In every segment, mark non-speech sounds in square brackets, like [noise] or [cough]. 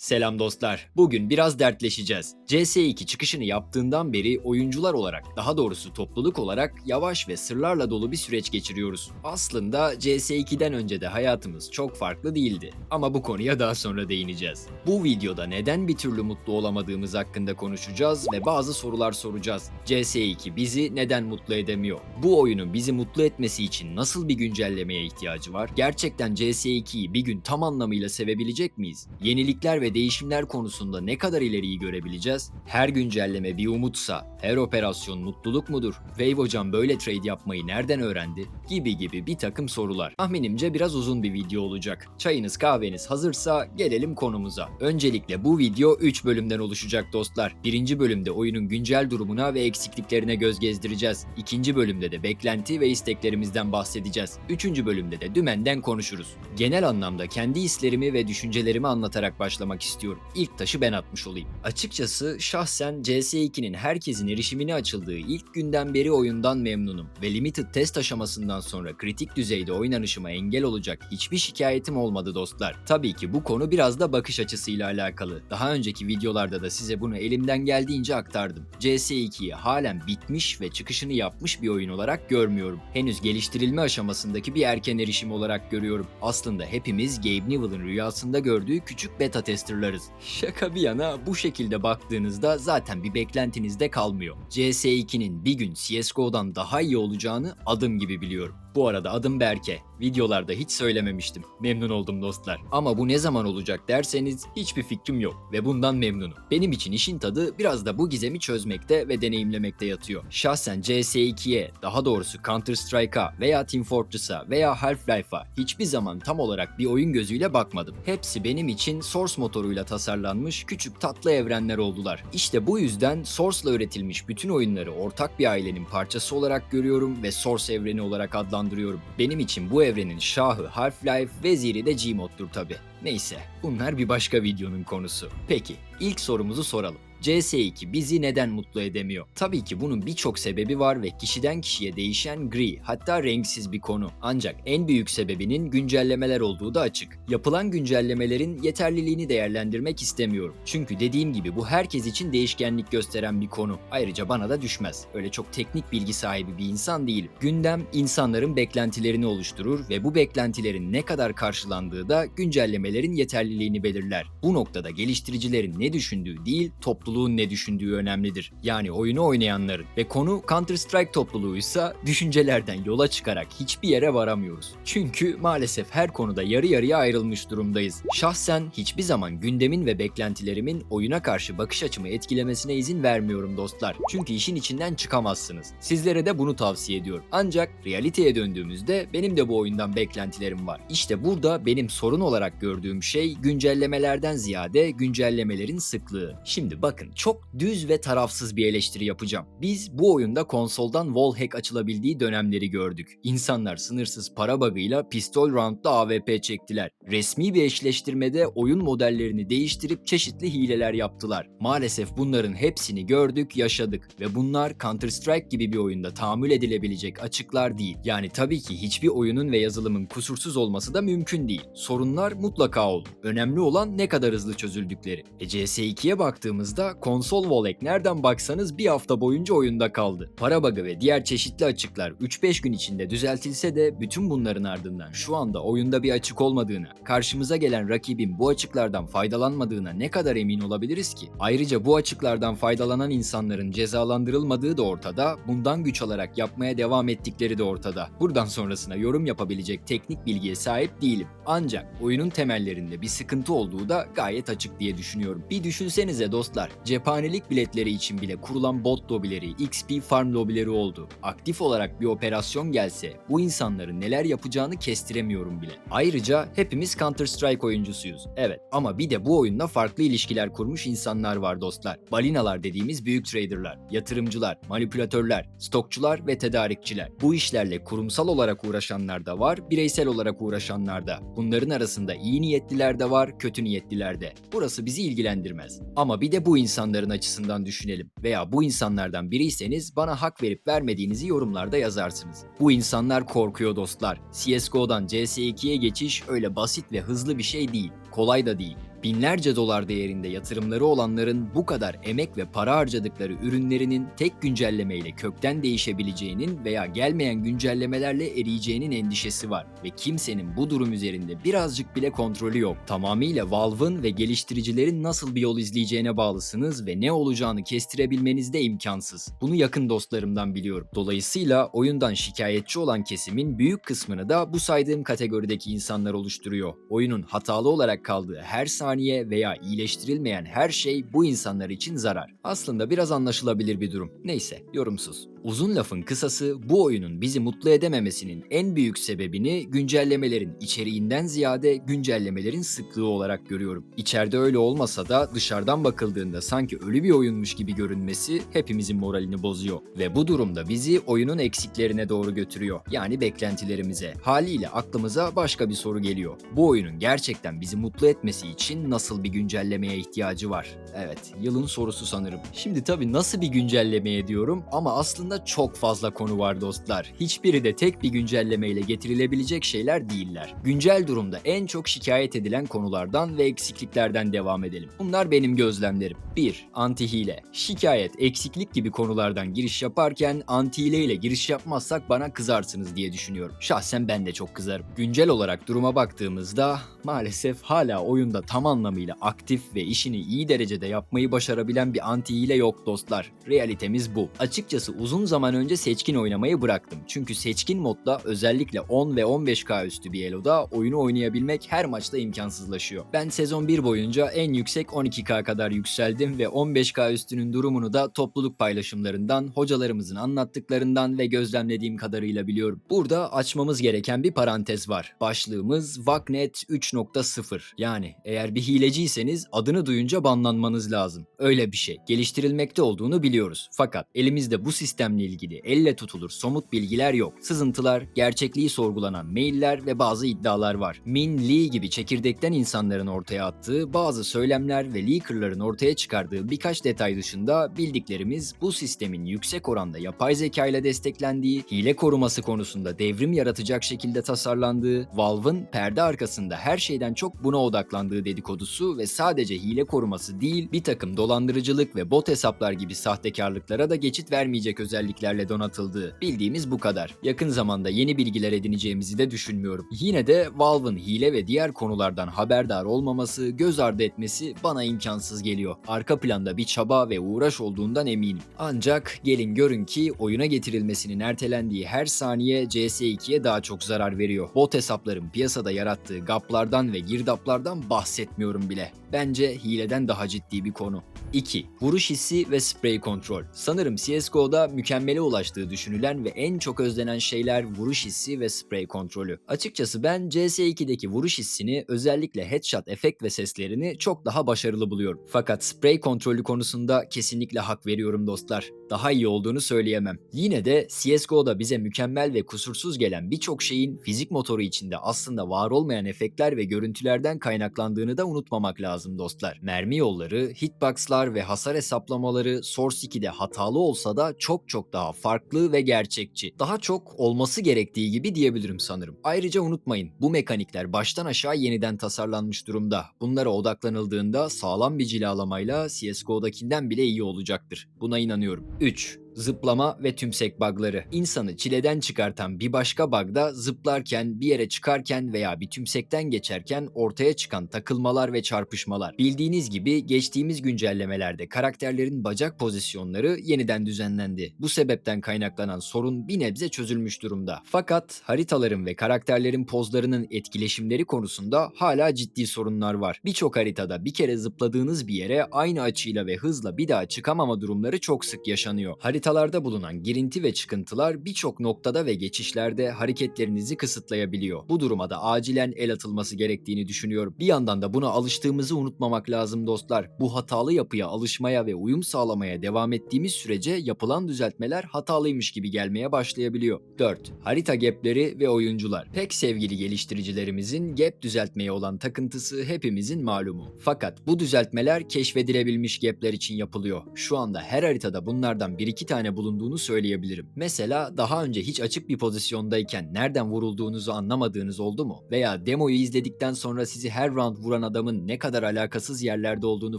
Selam dostlar. Bugün biraz dertleşeceğiz. CS2 çıkışını yaptığından beri oyuncular olarak, daha doğrusu topluluk olarak yavaş ve sırlarla dolu bir süreç geçiriyoruz. Aslında CS2'den önce de hayatımız çok farklı değildi. Ama bu konuya daha sonra değineceğiz. Bu videoda neden bir türlü mutlu olamadığımız hakkında konuşacağız ve bazı sorular soracağız. CS2 bizi neden mutlu edemiyor? Bu oyunun bizi mutlu etmesi için nasıl bir güncellemeye ihtiyacı var? Gerçekten CS2'yi bir gün tam anlamıyla sevebilecek miyiz? Yenilikler ve değişimler konusunda ne kadar ileriyi görebileceğiz? Her güncelleme bir umutsa, her operasyon mutluluk mudur? Wave hocam böyle trade yapmayı nereden öğrendi? Gibi gibi bir takım sorular. Tahminimce biraz uzun bir video olacak. Çayınız kahveniz hazırsa gelelim konumuza. Öncelikle bu video 3 bölümden oluşacak dostlar. Birinci bölümde oyunun güncel durumuna ve eksikliklerine göz gezdireceğiz. İkinci bölümde de beklenti ve isteklerimizden bahsedeceğiz. Üçüncü bölümde de dümenden konuşuruz. Genel anlamda kendi hislerimi ve düşüncelerimi anlatarak başlamak istiyorum. İlk taşı ben atmış olayım. Açıkçası şahsen CS2'nin herkesin erişimine açıldığı ilk günden beri oyundan memnunum ve limited test aşamasından sonra kritik düzeyde oynanışıma engel olacak hiçbir şikayetim olmadı dostlar. Tabii ki bu konu biraz da bakış açısıyla alakalı. Daha önceki videolarda da size bunu elimden geldiğince aktardım. CS2'yi halen bitmiş ve çıkışını yapmış bir oyun olarak görmüyorum. Henüz geliştirilme aşamasındaki bir erken erişim olarak görüyorum. Aslında hepimiz Gabe Newell'ın rüyasında gördüğü küçük beta testerlarız. Şaka bir yana bu şekilde baktığınızda zaten bir beklentiniz de kalmıyor. CS2'nin bir gün CSGO'dan daha iyi olacağını adım gibi biliyorum. Bu arada adım Berke. Videolarda hiç söylememiştim. Memnun oldum dostlar. Ama bu ne zaman olacak derseniz hiçbir fikrim yok ve bundan memnunum. Benim için işin tadı biraz da bu gizemi çözmekte ve deneyimlemekte yatıyor. Şahsen CS2'ye, daha doğrusu Counter Strike'a veya Team Fortress'a veya Half-Life'a hiçbir zaman tam olarak bir oyun gözüyle bakmadım. Hepsi benim için Source motoruyla tasarlanmış küçük tatlı evrenler oldular. İşte bu yüzden Source'la üretilmiş bütün oyunları ortak bir ailenin parçası olarak görüyorum ve Source evreni olarak adlandırıyorum. Benim için bu evrenin şahı Half-Life, veziri de Gmod'dur tabi. Neyse, bunlar bir başka videonun konusu. Peki, ilk sorumuzu soralım. CS2 bizi neden mutlu edemiyor? Tabii ki bunun birçok sebebi var ve kişiden kişiye değişen gri hatta renksiz bir konu. Ancak en büyük sebebinin güncellemeler olduğu da açık. Yapılan güncellemelerin yeterliliğini değerlendirmek istemiyorum. Çünkü dediğim gibi bu herkes için değişkenlik gösteren bir konu. Ayrıca bana da düşmez. Öyle çok teknik bilgi sahibi bir insan değilim. Gündem insanların beklentilerini oluşturur ve bu beklentilerin ne kadar karşılandığı da güncellemelerin yeterliliğini belirler. Bu noktada geliştiricilerin ne düşündüğü değil, topluluğun ne düşündüğü önemlidir. Yani oyunu oynayanların ve konu Counter Strike topluluğuysa düşüncelerden yola çıkarak hiçbir yere varamıyoruz. Çünkü maalesef her konuda yarı yarıya ayrılmış durumdayız. Şahsen hiçbir zaman gündemin ve beklentilerimin oyuna karşı bakış açımı etkilemesine izin vermiyorum dostlar. Çünkü işin içinden çıkamazsınız. Sizlere de bunu tavsiye ediyorum. Ancak realiteye döndüğümüzde benim de bu oyundan beklentilerim var. İşte burada benim sorun olarak gördüğüm şey güncellemelerden ziyade güncellemelerin sıklığı. Şimdi bakın çok düz ve tarafsız bir eleştiri yapacağım. Biz bu oyunda konsoldan wallhack açılabildiği dönemleri gördük. İnsanlar sınırsız para bug'ıyla pistol roundda AWP çektiler. Resmi bir eşleştirmede oyun modellerini değiştirip çeşitli hileler yaptılar. Maalesef bunların hepsini gördük, yaşadık ve bunlar Counter Strike gibi bir oyunda tahammül edilebilecek açıklar değil. Yani tabii ki hiçbir oyunun ve yazılımın kusursuz olması da mümkün değil. Sorunlar mutlaka olur. Önemli olan ne kadar hızlı çözüldükleri. E CS2'ye baktığımızda konsol wallhack nereden baksanız bir hafta boyunca oyunda kaldı. Para bug'ı ve diğer çeşitli açıklar 3-5 gün içinde düzeltilse de bütün bunların ardından şu anda oyunda bir açık olmadığına, karşımıza gelen rakibin bu açıklardan faydalanmadığına ne kadar emin olabiliriz ki? Ayrıca bu açıklardan faydalanan insanların cezalandırılmadığı da ortada, bundan güç alarak yapmaya devam ettikleri de ortada. Buradan sonrasına yorum yapabilecek teknik bilgiye sahip değilim. Ancak oyunun temellerinde bir sıkıntı olduğu da gayet açık diye düşünüyorum. Bir düşünsenize dostlar, cephanelik biletleri için bile kurulan bot lobileri, XP farm lobileri oldu. Aktif olarak bir operasyon gelse bu insanların neler yapacağını kestiremiyorum bile. Ayrıca hepimiz Counter Strike oyuncusuyuz. Evet ama bir de bu oyunda farklı ilişkiler kurmuş insanlar var dostlar. Balinalar dediğimiz büyük traderlar, yatırımcılar, manipülatörler, stokçular ve tedarikçiler. Bu işlerle kurumsal olarak uğraşanlar da var, bireysel olarak uğraşanlar da. Bunların arasında iyi niyetliler de var, kötü niyetliler de. Burası bizi ilgilendirmez. Ama bir de bu insanların açısından düşünelim. Veya bu insanlardan biriyseniz bana hak verip vermediğinizi yorumlarda yazarsınız. Bu insanlar korkuyor dostlar. CSGO'dan CS2'ye geçiş öyle basit ve hızlı bir şey değil. Kolay da değil. Binlerce dolar değerinde yatırımları olanların bu kadar emek ve para harcadıkları ürünlerinin tek güncellemeyle kökten değişebileceğinin veya gelmeyen güncellemelerle eriyeceğinin endişesi var ve kimsenin bu durum üzerinde birazcık bile kontrolü yok. Tamamıyla Valve'ın ve geliştiricilerin nasıl bir yol izleyeceğine bağlısınız ve ne olacağını kestirebilmeniz de imkansız. Bunu yakın dostlarımdan biliyorum. Dolayısıyla oyundan şikayetçi olan kesimin büyük kısmını da bu saydığım kategorideki insanlar oluşturuyor. Oyunun hatalı olarak kaldığı her saniye veya iyileştirilmeyen her şey bu insanlar için zarar. Aslında biraz anlaşılabilir bir durum. Neyse, yorumsuz. Uzun lafın kısası bu oyunun bizi mutlu edememesinin en büyük sebebini güncellemelerin içeriğinden ziyade güncellemelerin sıklığı olarak görüyorum. İçeride öyle olmasa da dışarıdan bakıldığında sanki ölü bir oyunmuş gibi görünmesi hepimizin moralini bozuyor. Ve bu durumda bizi oyunun eksiklerine doğru götürüyor. Yani beklentilerimize. Haliyle aklımıza başka bir soru geliyor. Bu oyunun gerçekten bizi mutlu etmesi için nasıl bir güncellemeye ihtiyacı var? Evet, yılın sorusu sanırım. Şimdi tabii nasıl bir güncellemeye diyorum ama aslında çok fazla konu var dostlar. Hiçbiri de tek bir güncellemeyle getirilebilecek şeyler değiller. Güncel durumda en çok şikayet edilen konulardan ve eksikliklerden devam edelim. Bunlar benim gözlemlerim. 1. Anti hile. Şikayet, eksiklik gibi konulardan giriş yaparken anti hile ile giriş yapmazsak bana kızarsınız diye düşünüyorum. Şahsen ben de çok kızarım. Güncel olarak duruma baktığımızda maalesef hala oyunda tam anlamıyla aktif ve işini iyi derecede yapmayı başarabilen bir anti hile yok dostlar. Realitemiz bu. Açıkçası uzun zaman önce seçkin oynamayı bıraktım. Çünkü seçkin modda özellikle 10 ve 15k üstü bir eloda oyunu oynayabilmek her maçta imkansızlaşıyor. Ben sezon 1 boyunca en yüksek 12k kadar yükseldim ve 15k üstünün durumunu da topluluk paylaşımlarından, hocalarımızın anlattıklarından ve gözlemlediğim kadarıyla biliyorum. Burada açmamız gereken bir parantez var. Başlığımız VACNet 3.0. Yani eğer bir hileciyseniz adını duyunca banlanmanız lazım. Öyle bir şey. Geliştirilmekte olduğunu biliyoruz. Fakat elimizde bu sistemle ilgili elle tutulur somut bilgiler yok. Sızıntılar, gerçekliği sorgulanan mailler ve bazı iddialar var. Min Lee gibi çekirdekten insanların ortaya attığı bazı söylemler ve leakerların ortaya çıkardığı birkaç detay dışında bildiklerimiz bu sistemin yüksek oranda yapay zeka ile desteklendiği, hile koruması konusunda devrim yaratacak şekilde tasarlandığı, Valve'ın perde arkasında her şeyden çok buna odaklandığı dedikodusu ve sadece hile koruması değil bir takım dolandırıcılık ve bot hesaplar gibi sahtekarlıklara da geçit vermeyecek özelliklerle donatıldığı. Bildiğimiz bu kadar. Yakın zamanda yeni bilgiler edineceğimizi de düşünmüyorum. Yine de Valve'ın hile ve diğer konulardan haberdar olmaması, göz ardı etmesi bana imkansız geliyor. Arka planda bir çaba ve uğraş olduğundan eminim. Ancak gelin görün ki oyuna getirilmesinin ertelendiği her saniye CS2'ye daha çok zarar veriyor. Bot hesapların piyasada yarattığı gaplardan ve girdaplardan bahsetmiyorum bile. Bence hileden daha ciddi bir konu. 2. Vuruş hissi ve spray kontrol. Sanırım CSGO'da mükemmele ulaştığı düşünülen ve en çok özlenen şeyler vuruş hissi ve spray kontrolü. Açıkçası ben CS2'deki vuruş hissini özellikle headshot efekt ve seslerini çok daha başarılı buluyorum. Fakat spray kontrolü konusunda kesinlikle hak veriyorum dostlar. Daha iyi olduğunu söyleyemem. Yine de CSGO'da bize mükemmel ve kusursuz gelen birçok şeyin fizik motoru içinde aslında var olmayan efektler ve görüntülerden kaynaklandığını da unutmamak lazım dostlar. Mermi yolları, hitboxlar ve hasar hesaplamaları Source 2'de hatalı olsa da çok çok daha farklı ve gerçekçi. Daha çok olması gerektiği gibi diyebilirim sanırım. Ayrıca unutmayın bu mekanikler baştan aşağı yeniden tasarlanmış durumda. Bunlara odaklanıldığında sağlam bir cilalamayla CSGO'dakinden bile iyi olacaktır. Buna inanıyorum. 3 zıplama ve tümsek bug'ları. İnsanı çileden çıkartan bir başka bug da zıplarken, bir yere çıkarken veya bir tümsekten geçerken ortaya çıkan takılmalar ve çarpışmalar. Bildiğiniz gibi geçtiğimiz güncellemelerde karakterlerin bacak pozisyonları yeniden düzenlendi. Bu sebepten kaynaklanan sorun bir nebze çözülmüş durumda. Fakat haritaların ve karakterlerin pozlarının etkileşimleri konusunda hala ciddi sorunlar var. Birçok haritada bir kere zıpladığınız bir yere aynı açıyla ve hızla bir daha çıkamama durumları çok sık yaşanıyor. Haritalarda bulunan girinti ve çıkıntılar birçok noktada ve geçişlerde hareketlerinizi kısıtlayabiliyor. Bu duruma da acilen el atılması gerektiğini düşünüyorum. Bir yandan da buna alıştığımızı unutmamak lazım dostlar. Bu hatalı yapıya alışmaya ve uyum sağlamaya devam ettiğimiz sürece yapılan düzeltmeler hatalıymış gibi gelmeye başlayabiliyor. 4. Harita gapleri ve oyuncular. Pek sevgili geliştiricilerimizin gap düzeltmeye olan takıntısı hepimizin malumu. Fakat bu düzeltmeler keşfedilebilmiş gapler için yapılıyor. Şu anda her haritada bunlardan bir iki tane bulunduğunu söyleyebilirim. Mesela daha önce hiç açık bir pozisyondayken nereden vurulduğunuzu anlamadığınız oldu mu? Veya demoyu izledikten sonra sizi her round vuran adamın ne kadar alakasız yerlerde olduğunu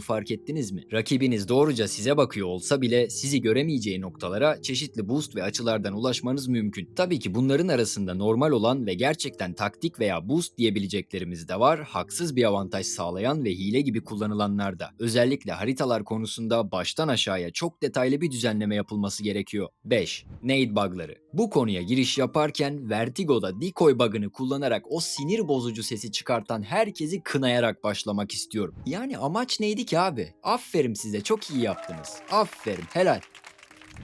fark ettiniz mi? Rakibiniz doğruca size bakıyor olsa bile sizi göremeyeceği noktalara çeşitli boost ve açılardan ulaşmanız mümkün. Tabii ki bunların arasında normal olan ve gerçekten taktik veya boost diyebileceklerimiz de var. Haksız bir avantaj sağlayan ve hile gibi kullanılanlar da. Özellikle haritalar konusunda baştan aşağıya çok detaylı bir düzenleme yapılması gerekiyor. 5. Nade bug'ları. Bu konuya giriş yaparken Vertigo'da decoy bug'ını kullanarak o sinir bozucu sesi çıkartan herkesi kınayarak başlamak istiyorum. Yani amaç neydi ki abi? Aferin size çok iyi yaptınız. Aferin helal.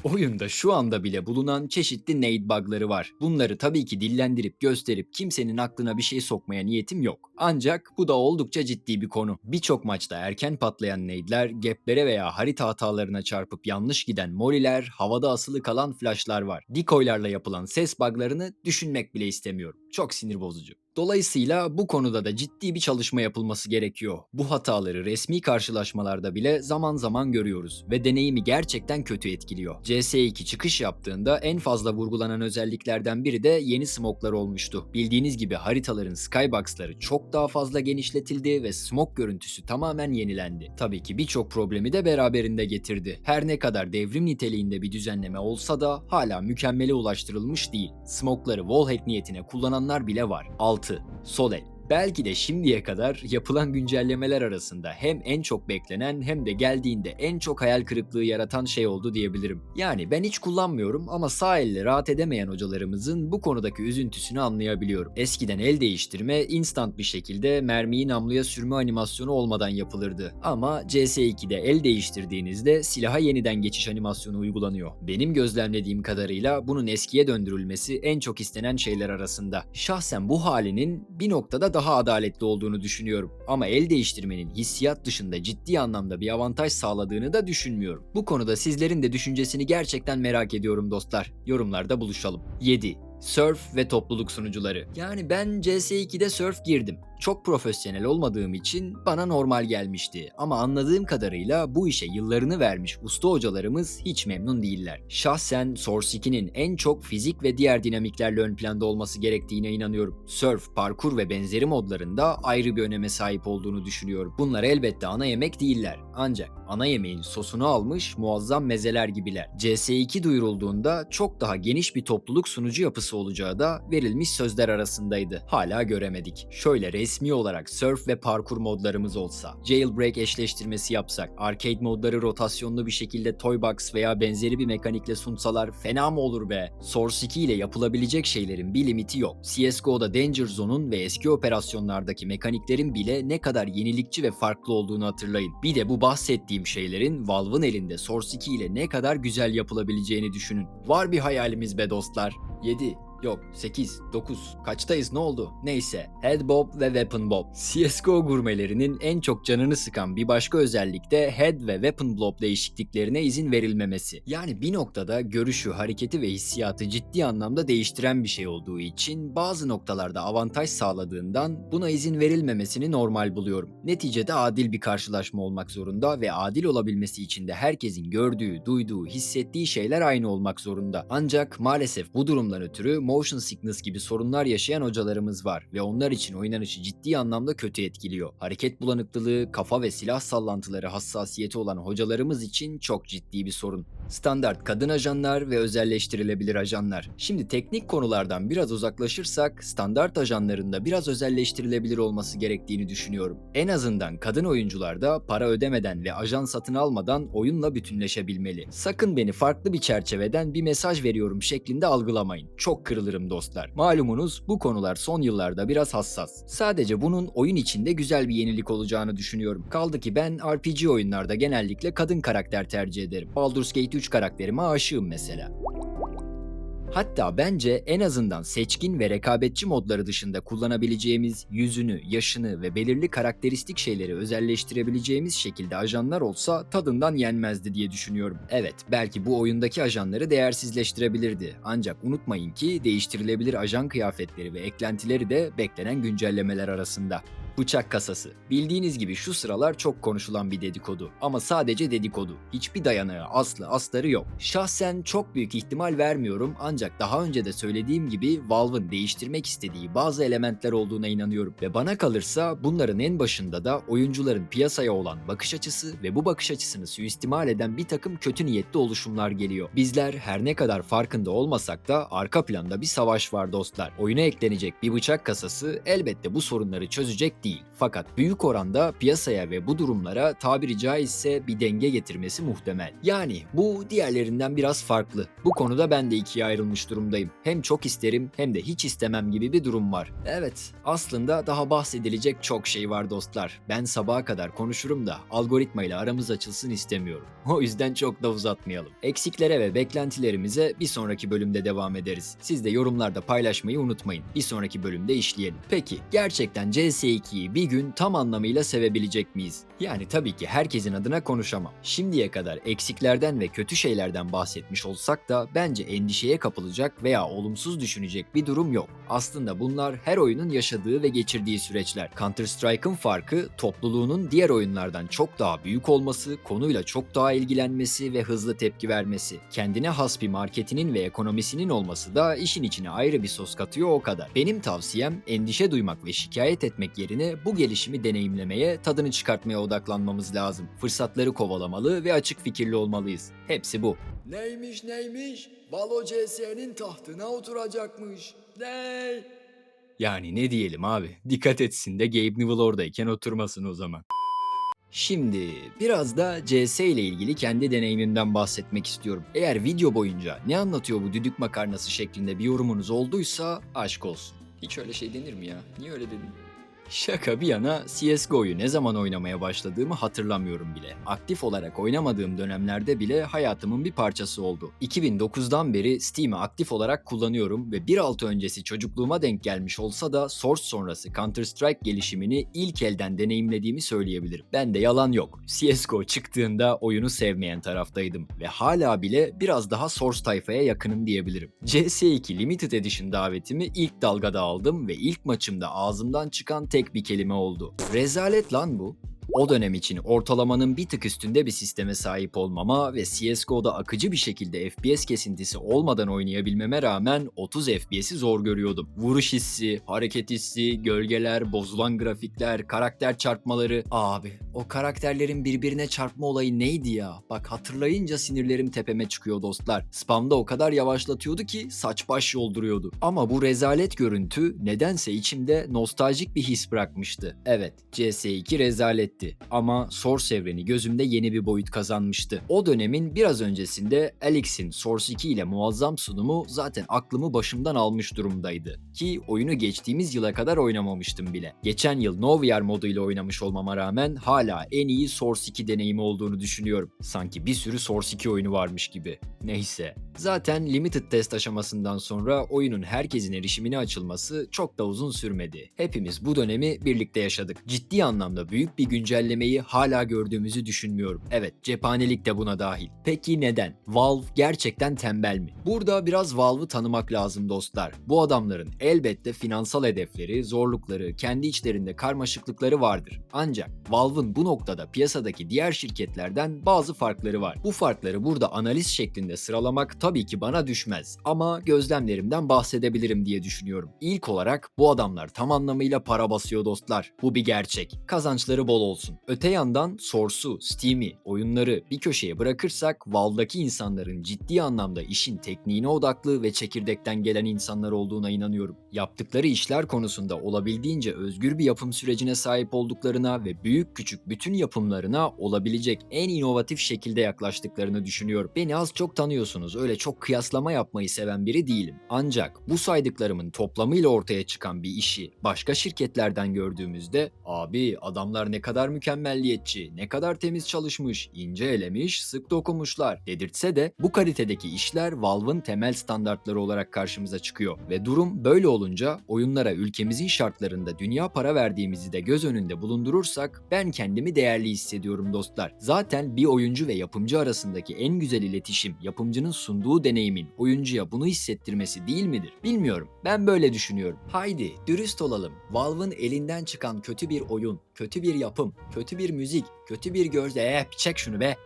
Oyunda şu anda bile bulunan çeşitli nade bug'ları var. Bunları tabii ki dillendirip gösterip kimsenin aklına bir şey sokmaya niyetim yok. Ancak bu da oldukça ciddi bir konu. Birçok maçta erken patlayan nade'ler, gaplere veya harita hatalarına çarpıp yanlış giden moliler, havada asılı kalan flashlar var. Decoylarla yapılan ses bug'larını düşünmek bile istemiyorum. Çok sinir bozucu. Dolayısıyla bu konuda da ciddi bir çalışma yapılması gerekiyor. Bu hataları resmi karşılaşmalarda bile zaman zaman görüyoruz ve deneyimi gerçekten kötü etkiliyor. CS2 çıkış yaptığında en fazla vurgulanan özelliklerden biri de yeni smoklar olmuştu. Bildiğiniz gibi haritaların skybox'ları çok daha fazla genişletildi ve smoke görüntüsü tamamen yenilendi. Tabii ki birçok problemi de beraberinde getirdi. Her ne kadar devrim niteliğinde bir düzenleme olsa da hala mükemmele ulaştırılmış değil. Smoke'ları wallhack niyetine kullananlar bile var. 6. つ、それ。Belki de şimdiye kadar yapılan güncellemeler arasında hem en çok beklenen hem de geldiğinde en çok hayal kırıklığı yaratan şey oldu diyebilirim. Yani ben hiç kullanmıyorum ama sağ elle rahat edemeyen hocalarımızın bu konudaki üzüntüsünü anlayabiliyorum. Eskiden el değiştirme instant bir şekilde mermiyi namluya sürme animasyonu olmadan yapılırdı. Ama CS2'de el değiştirdiğinizde silaha yeniden geçiş animasyonu uygulanıyor. Benim gözlemlediğim kadarıyla bunun eskiye döndürülmesi en çok istenen şeyler arasında. Şahsen bu halinin bir noktada daha adaletli olduğunu düşünüyorum. Ama el değiştirmenin hissiyat dışında ciddi anlamda bir avantaj sağladığını da düşünmüyorum. Bu konuda sizlerin de düşüncesini gerçekten merak ediyorum dostlar. Yorumlarda buluşalım. 7. Surf ve topluluk sunucuları. Yani ben CS2'de surf girdim. Çok profesyonel olmadığım için bana normal gelmişti. Ama anladığım kadarıyla bu işe yıllarını vermiş usta hocalarımız hiç memnun değiller. Şahsen Source 2'nin en çok fizik ve diğer dinamiklerle ön planda olması gerektiğine inanıyorum. Surf, parkur ve benzeri modlarında ayrı bir öneme sahip olduğunu düşünüyorum. Bunlar elbette ana yemek değiller. Ancak ana yemeğin sosunu almış muazzam mezeler gibiler. CS2 duyurulduğunda çok daha geniş bir topluluk sunucu yapısı olacağı da verilmiş sözler arasındaydı. Hala göremedik. Şöyle resmi olarak surf ve parkur modlarımız olsa, jailbreak eşleştirmesi yapsak, arcade modları rotasyonlu bir şekilde Toybox veya benzeri bir mekanikle sunsalar fena mı olur be? Source 2 ile yapılabilecek şeylerin bir limiti yok. CSGO'da Danger Zone'un ve eski operasyonlardaki mekaniklerin bile ne kadar yenilikçi ve farklı olduğunu hatırlayın. Bir de bu bahsettiğim şeylerin Valve'ın elinde Source 2 ile ne kadar güzel yapılabileceğini düşünün. Var bir hayalimiz be dostlar. 7. Yok 8, 9 kaçtayız ne oldu? Neyse Head Bob ve Weapon Bob. CSGO gurmelerinin en çok canını sıkan bir başka özellik de Head ve Weapon Bob değişikliklerine izin verilmemesi. Yani bir noktada görüşü, hareketi ve hissiyatı ciddi anlamda değiştiren bir şey olduğu için bazı noktalarda avantaj sağladığından buna izin verilmemesini normal buluyorum. Neticede adil bir karşılaşma olmak zorunda ve adil olabilmesi için de herkesin gördüğü, duyduğu, hissettiği şeyler aynı olmak zorunda. Ancak maalesef bu durumdan ötürü motion sickness gibi sorunlar yaşayan hocalarımız var ve onlar için oynanışı ciddi anlamda kötü etkiliyor. Hareket bulanıklılığı, kafa ve silah sallantıları hassasiyeti olan hocalarımız için çok ciddi bir sorun. Standart kadın ajanlar ve özelleştirilebilir ajanlar. Şimdi teknik konulardan biraz uzaklaşırsak standart ajanlarında biraz özelleştirilebilir olması gerektiğini düşünüyorum. En azından kadın oyuncularda para ödemeden ve ajan satın almadan oyunla bütünleşebilmeli. Sakın beni farklı bir çerçeveden bir mesaj veriyorum şeklinde algılamayın. Çok kırılırım dostlar. Malumunuz bu konular son yıllarda biraz hassas. Sadece bunun oyun içinde güzel bir yenilik olacağını düşünüyorum. Kaldı ki ben RPG oyunlarda genellikle kadın karakter tercih ederim. Baldur's Gate 3 karakterime aşığım mesela. Hatta bence en azından seçkin ve rekabetçi modları dışında kullanabileceğimiz yüzünü, yaşını ve belirli karakteristik şeyleri özelleştirebileceğimiz şekilde ajanlar olsa tadından yenmezdi diye düşünüyorum. Evet, belki bu oyundaki ajanları değersizleştirebilirdi. Ancak unutmayın ki değiştirilebilir ajan kıyafetleri ve eklentileri de beklenen güncellemeler arasında. Bıçak kasası. Bildiğiniz gibi şu sıralar çok konuşulan bir dedikodu. Ama sadece dedikodu. Hiçbir dayanağı, aslı, astarı yok. Şahsen çok büyük ihtimal vermiyorum ancak daha önce de söylediğim gibi Valve'ın değiştirmek istediği bazı elementler olduğuna inanıyorum. Ve bana kalırsa bunların en başında da oyuncuların piyasaya olan bakış açısı ve bu bakış açısını suistimal eden bir takım kötü niyetli oluşumlar geliyor. Bizler her ne kadar farkında olmasak da arka planda bir savaş var dostlar. Oyuna eklenecek bir bıçak kasası elbette bu sorunları çözecek değil. Fakat büyük oranda piyasaya ve bu durumlara tabiri caizse bir denge getirmesi muhtemel. Yani bu diğerlerinden biraz farklı. Bu konuda ben de ikiye ayrılmış durumdayım. Hem çok isterim hem de hiç istemem gibi bir durum var. Evet, aslında daha bahsedilecek çok şey var dostlar. Ben sabaha kadar konuşurum da algoritma ile aramız açılsın istemiyorum. [laughs] O yüzden çok da uzatmayalım. Eksiklere ve beklentilerimize bir sonraki bölümde devam ederiz. Siz de yorumlarda paylaşmayı unutmayın. Bir sonraki bölümde işleyelim. Peki, gerçekten CS2'yi bir gün tam anlamıyla sevebilecek miyiz? Yani tabii ki herkesin adına konuşamam. Şimdiye kadar eksiklerden ve kötü şeylerden bahsetmiş olsak da bence endişeye kapılacak veya olumsuz düşünecek bir durum yok. Aslında bunlar her oyunun yaşadığı ve geçirdiği süreçler. Counter Strike'ın farkı topluluğunun diğer oyunlardan çok daha büyük olması, konuyla çok daha ilgilenmesi ve hızlı tepki vermesi. Kendine has bir marketinin ve ekonomisinin olması da işin içine ayrı bir sos katıyor o kadar. Benim tavsiyem endişe duymak ve şikayet etmek yerine bu gelişimi deneyimlemeye, tadını çıkartmaya odaklanmamız lazım. Fırsatları kovalamalı ve açık fikirli olmalıyız. Hepsi bu. Neymiş neymiş? Valo CS'nin tahtına oturacakmış. Ney? Yani ne diyelim abi? Dikkat etsin de Gabe Newell oradayken oturmasın o zaman. Şimdi biraz da CS ile ilgili kendi deneyimimden bahsetmek istiyorum. Eğer video boyunca ne anlatıyor bu düdük makarnası şeklinde bir yorumunuz olduysa aşk olsun. Hiç öyle şey denir mi ya? Niye öyle dedin? Şaka bir yana CSGO'yu ne zaman oynamaya başladığımı hatırlamıyorum bile. Aktif olarak oynamadığım dönemlerde bile hayatımın bir parçası oldu. 2009'dan beri Steam'i aktif olarak kullanıyorum ve 1.6 öncesi çocukluğuma denk gelmiş olsa da Source sonrası Counter Strike gelişimini ilk elden deneyimlediğimi söyleyebilirim. Ben de yalan yok. CSGO çıktığında oyunu sevmeyen taraftaydım ve hala bile biraz daha Source tayfaya yakınım diyebilirim. CS2 Limited Edition davetimi ilk dalgada aldım ve ilk maçımda ağzımdan çıkan tek bir kelime oldu. Rezalet lan bu. O dönem için ortalamanın bir tık üstünde bir sisteme sahip olmama ve CSGO'da akıcı bir şekilde FPS kesintisi olmadan oynayabilmeme rağmen 30 FPS'i zor görüyordum. Vuruş hissi, hareket hissi, gölgeler, bozulan grafikler, karakter çarpmaları. Abi o karakterlerin birbirine çarpma olayı neydi ya? Bak hatırlayınca sinirlerim tepeme çıkıyor dostlar. Spamda o kadar yavaşlatıyordu ki saç baş yolduruyordu. Ama bu rezalet görüntü nedense içimde nostaljik bir his bırakmıştı. Evet CS2 rezaletti ama Source evreni gözümde yeni bir boyut kazanmıştı. O dönemin biraz öncesinde Alex'in Source 2 ile muazzam sunumu zaten aklımı başımdan almış durumdaydı. Ki oyunu geçtiğimiz yıla kadar oynamamıştım bile. Geçen yıl No VR modu ile oynamış olmama rağmen hala en iyi Source 2 deneyimi olduğunu düşünüyorum. Sanki bir sürü Source 2 oyunu varmış gibi. Neyse. Zaten limited test aşamasından sonra oyunun herkesin erişimine açılması çok da uzun sürmedi. Hepimiz bu dönemi birlikte yaşadık. Ciddi anlamda büyük bir güncellemeyi hala gördüğümüzü düşünmüyorum. Evet, cephanelik de buna dahil. Peki neden? Valve gerçekten tembel mi? Burada biraz Valve'ı tanımak lazım dostlar. Bu adamların elbette finansal hedefleri, zorlukları, kendi içlerinde karmaşıklıkları vardır. Ancak Valve'ın bu noktada piyasadaki diğer şirketlerden bazı farkları var. Bu farkları burada analiz şeklinde sıralamak tabii ki bana düşmez ama gözlemlerimden bahsedebilirim diye düşünüyorum. İlk olarak bu adamlar tam anlamıyla para basıyor dostlar. Bu bir gerçek. Kazançları bol olsun. Öte yandan Source'u, Steam'i, oyunları bir köşeye bırakırsak Valve'daki insanların ciddi anlamda işin tekniğine odaklı ve çekirdekten gelen insanlar olduğuna inanıyorum. Yaptıkları işler konusunda olabildiğince özgür bir yapım sürecine sahip olduklarına ve büyük küçük bütün yapımlarına olabilecek en inovatif şekilde yaklaştıklarını düşünüyorum. Beni az çok tanıyorsunuz. Öyle çok kıyaslama yapmayı seven biri değilim. Ancak bu saydıklarımın toplamıyla ortaya çıkan bir işi başka şirketlerden gördüğümüzde abi adamlar ne kadar kadar mükemmelliyetçi, ne kadar temiz çalışmış, ince elemiş, sık dokunmuşlar dedirtse de bu kalitedeki işler Valve'ın temel standartları olarak karşımıza çıkıyor. Ve durum böyle olunca oyunlara ülkemizin şartlarında dünya para verdiğimizi de göz önünde bulundurursak ben kendimi değerli hissediyorum dostlar. Zaten bir oyuncu ve yapımcı arasındaki en güzel iletişim yapımcının sunduğu deneyimin oyuncuya bunu hissettirmesi değil midir? Bilmiyorum. Ben böyle düşünüyorum. Haydi dürüst olalım. Valve'ın elinden çıkan kötü bir oyun, kötü bir yapım, kötü bir müzik, kötü bir gözle "Eh, çek şunu be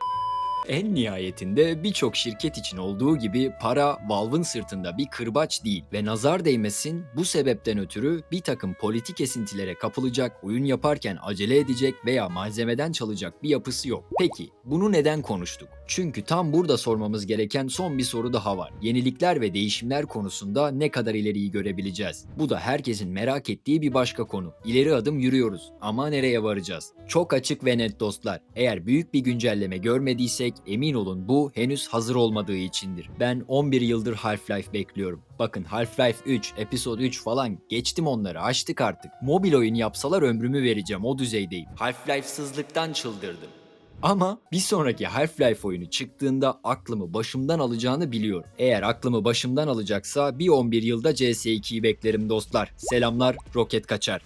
en nihayetinde birçok şirket için olduğu gibi para Valve'ın sırtında bir kırbaç değil ve nazar değmesin bu sebepten ötürü bir takım politik esintilere kapılacak, oyun yaparken acele edecek veya malzemeden çalacak bir yapısı yok. Peki bunu neden konuştuk? Çünkü tam burada sormamız gereken son bir soru daha var. Yenilikler ve değişimler konusunda ne kadar ileriyi görebileceğiz? Bu da herkesin merak ettiği bir başka konu. İleri adım yürüyoruz ama nereye varacağız? Çok açık ve net dostlar. Eğer büyük bir güncelleme görmediysek emin olun bu henüz hazır olmadığı içindir. Ben 11 yıldır Half-Life bekliyorum. Bakın Half-Life 3, Episode 3 falan geçtim onları açtık artık. Mobil oyun yapsalar ömrümü vereceğim o düzeydeyim. Half-Life'sızlıktan çıldırdım. Ama bir sonraki Half-Life oyunu çıktığında aklımı başımdan alacağını biliyorum. Eğer aklımı başımdan alacaksa bir 11 yılda CS2'yi beklerim dostlar. Selamlar, roket kaçar.